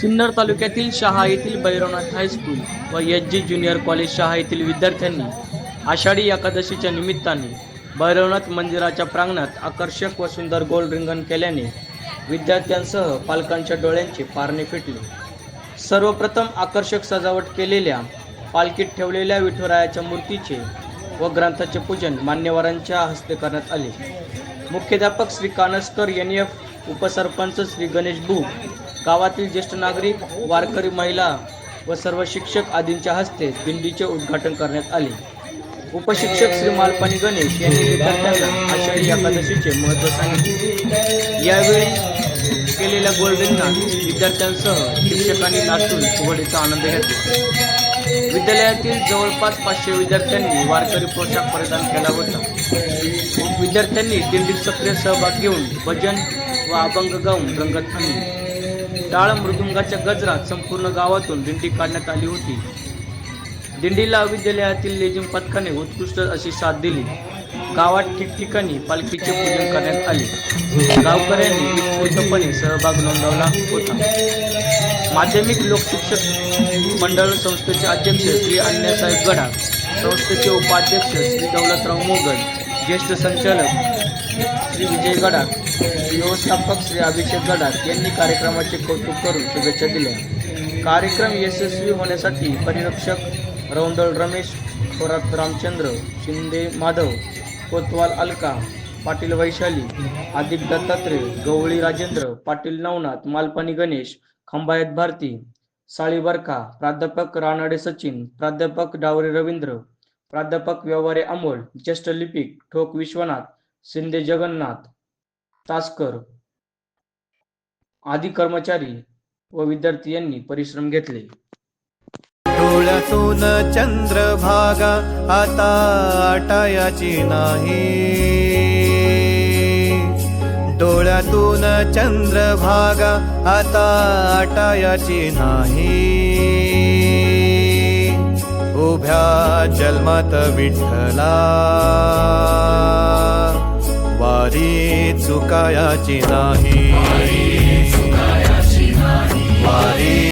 सिन्नर तालुक्यातील शहा येथील भैरवनाथ हायस्कूल व H G junior college Shaha येथील विद्यार्थ्यांनी आषाढी एकादशीच्या निमित्ताने भैरवनाथ मंदिराच्या प्रांगणात आकर्षक व सुंदर गोल रिंगण केल्याने विद्यार्थ्यांसह पालकांच्या डोळ्यांचे पारणे फिटले. सर्वप्रथम आकर्षक सजावट केलेल्या पालखीत ठेवलेल्या विठुरायाच्या मूर्तीचे व ग्रंथाचे पूजन मान्यवरांच्या हस्ते करण्यात आले. मुख्याध्यापक श्री कानसकर एन एफ उपसरपंच श्री गणेश भू गावातील ज्येष्ठ नागरिक वारकरी महिला व सर्व शिक्षक आदींच्या हस्ते दिंडीचे उद्घाटन करण्यात आले. उपशिक्षक श्री मालपानी गणेश यांनी विद्यार्थ्यांना आषाढी एकादशीचे महत्त्व सांगितले. यावेळी केलेल्या गोल्डनात विद्यार्थ्यांसह शिक्षकांनी नाचून सुवडीचा आनंद घेतला. विद्यालयातील जवळपास पाचशे विद्यार्थ्यांनी वारकरी पोशाख परिधान केला होता. विद्यार्थ्यांनी दिंडीत सक्रिय सहभाग घेऊन भजन व अभंग गाऊन रंगत आणली. टाळ मृदुंगाच्या गजरात संपूर्ण गावातून दिंडी काढण्यात आली होती. दिंडीला विद्यालयातील लेझिम पथकाने उत्कृष्ट अशी साथ दिली. गावात ठिकठिकाणी पालखीचे पूजन करण्यात आले. गावकऱ्यांनी उत्स्फूर्तपणे सहभाग नोंदवला होता. माध्यमिक लोकशिक्षक मंडळ संस्थेचे अध्यक्ष श्री अण्णासाहेब गडाख संस्थेचे उपाध्यक्ष श्री दौलतराव मोगल ज्येष्ठ संचालक श्री विजय गडाख व्यवस्थापक श्री अभिषेक गडाख यांनी कार्यक्रमाचे कौतुक करून शुभेच्छा दिल्या. कार्यक्रम यशस्वी होण्यासाठी परिरक्षक रौंदळ रमेश थोरात रामचंद्र शिंदे माधव कोतवाल अलका पाटील वैशाली आदिप दत्तात्रय गवळी राजेंद्र पाटील नवनाथ मालपानी गणेश खंबायत भारती साळी बरका प्राध्यापक रानाडे सचिन प्राध्यापक डावरे रवींद्र प्राध्यापक व्यवहारे अमोल ज्येष्ठ लिपिक ठोक विश्वनाथ शिंदे जगन्नाथ तासकर आदी कर्मचारी व विद्यार्थी यांनी परिश्रम घेतले. डोळ्यातून चंद्रभागा आता आटायाची नाही. डोळ्यातून चंद्रभागा आता आटायाची नाही. उभ्या जन्मात विठ्ठला वारी चुकायाची नाही. वारी